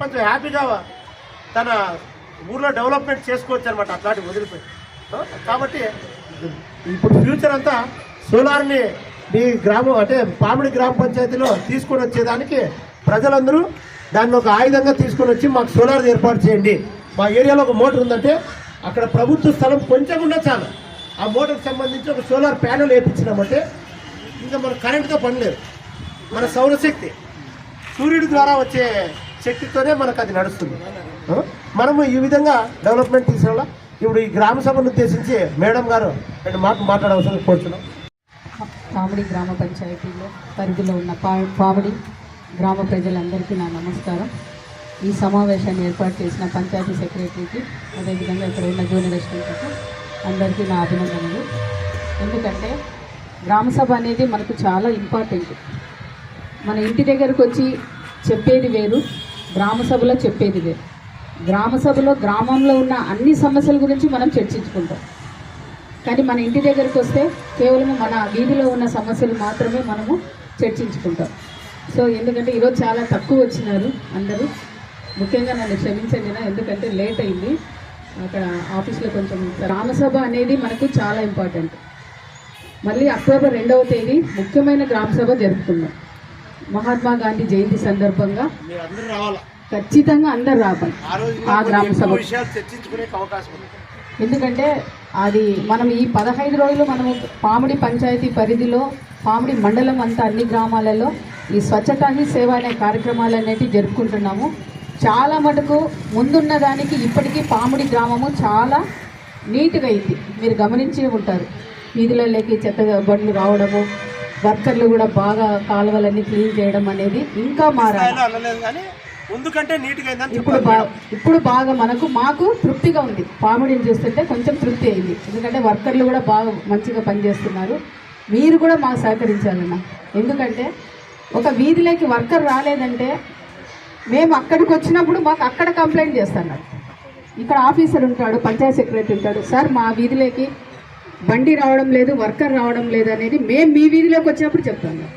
కొంచెం హ్యాపీగా తన ఊర్లో డెవలప్మెంట్ చేసుకోవచ్చు అనమాట అట్లాంటి వదిలిపోయి కాబట్టి ఇప్పుడు ఫ్యూచర్ అంతా సోలార్ని మీ గ్రామం అంటే పామిడి గ్రామ పంచాయతీలో తీసుకొని వచ్చేదానికి ప్రజలందరూ దాన్ని ఒక ఆయుధంగా తీసుకొని వచ్చి మాకు సోలార్ ఏర్పాటు చేయండి. మా ఏరియాలో ఒక మోటార్ ఉందంటే అక్కడ ప్రభుత్వ స్థలం కొంచెం ఉన్నా చాలు. ఆ మోటార్కి సంబంధించి ఒక సోలార్ ప్యానెల్ వేయించినామంటే ఇంకా మన కరెంటుతో పని లేదు. మన సౌరశక్తి. సూర్యుడి ద్వారా వచ్చే శక్తితోనే మనకు అది నడుస్తుంది మనము ఈ విధంగా డెవలప్మెంట్ తీసుకురావాలా ఇప్పుడు ఈ గ్రామ సభను ఉద్దేశించి మేడం గారు రెండు మాటలు మాట్లాడవలసిన కోరుతున్నాం పావడి గ్రామ పంచాయతీలో పరిధిలో ఉన్న పా గ్రామ ప్రజలందరికీ నా నమస్కారం. ఈ సమావేశాన్ని ఏర్పాటు చేసిన పంచాయతీ సెక్రటరీకి అదేవిధంగా ఇక్కడ ఉన్న జూనియర్ అసిస్టెంట్కి అందరికీ నా అభినందనలు. ఎందుకంటే గ్రామ సభ అనేది మనకు చాలా ఇంపార్టెంట్. మన ఇంటి దగ్గరకు వచ్చి చెప్పేది వేరు గ్రామ సభలో చెప్పేది ఇదే గ్రామ సభలో గ్రామంలో ఉన్న అన్ని సమస్యల గురించి మనం చర్చించుకుంటాం. కానీ మన ఇంటి దగ్గరికి వస్తే కేవలం మన వీధిలో ఉన్న సమస్యలు మాత్రమే మనము చర్చించుకుంటాం. సో ఎందుకంటే ఈరోజు చాలా తక్కువ వచ్చినారు అందరూ. ముఖ్యంగా నన్ను క్షమించండి ఎందుకంటే లేట్ అయింది. అక్కడ ఆఫీస్లో కొంచెం గ్రామసభ అనేది మనకు చాలా ఇంపార్టెంట్. మళ్ళీ అక్టోబర్ రెండవ తేదీ ముఖ్యమైన గ్రామసభ జరుపుకుందాం మహాత్మా గాంధీ జయంతి సందర్భంగా ఖచ్చితంగా అందరు రావాలి. ఆ గ్రామ సభ. ఎందుకంటే అది మనం ఈ పదహైదు రోజులు మనము పామిడి పంచాయతీ పరిధిలో పామిడి మండలం అంతా అన్ని గ్రామాలలో ఈ స్వచ్ఛతా హీ సేవ అనే కార్యక్రమాలు అనేటివి జరుపుకుంటున్నాము. చాలా మటుకు ముందున్న దానికి ఇప్పటికీ పామిడి గ్రామము చాలా నీట్గా అయింది. మీరు గమనించే ఉంటారు. వీధులలోకి చెత్త బండ్లు రావడము వర్కర్లు కూడా బాగా కాలువలన్నీ క్లీన్ చేయడం అనేది ఇంకా మారాలి. నీట్గా ఇప్పుడు చెప్పాలి. బా ఇప్పుడు బాగా మనకు మాకు తృప్తిగా ఉంది. పామిడిని చూస్తుంటే కొంచెం తృప్తి అయింది. ఎందుకంటే వర్కర్లు కూడా బాగా మంచిగా పనిచేస్తున్నారు. మీరు కూడా మాకు సహకరించాలన్న. ఎందుకంటే ఒక వీధిలోకి వర్కర్ రాలేదంటే మేము అక్కడికి వచ్చినప్పుడు మాకు అక్కడ కంప్లైంట్ చేస్తున్నారు. ఇక్కడ ఆఫీసర్ ఉంటాడు పంచాయత్ సెక్రటరీ ఉంటాడు. సార్ మా వీధిలోకి బండి రావడం లేదు వర్కర్ రావడం లేదు అనేది మేము మీ వీధిలోకి వచ్చినప్పుడు చెప్తాను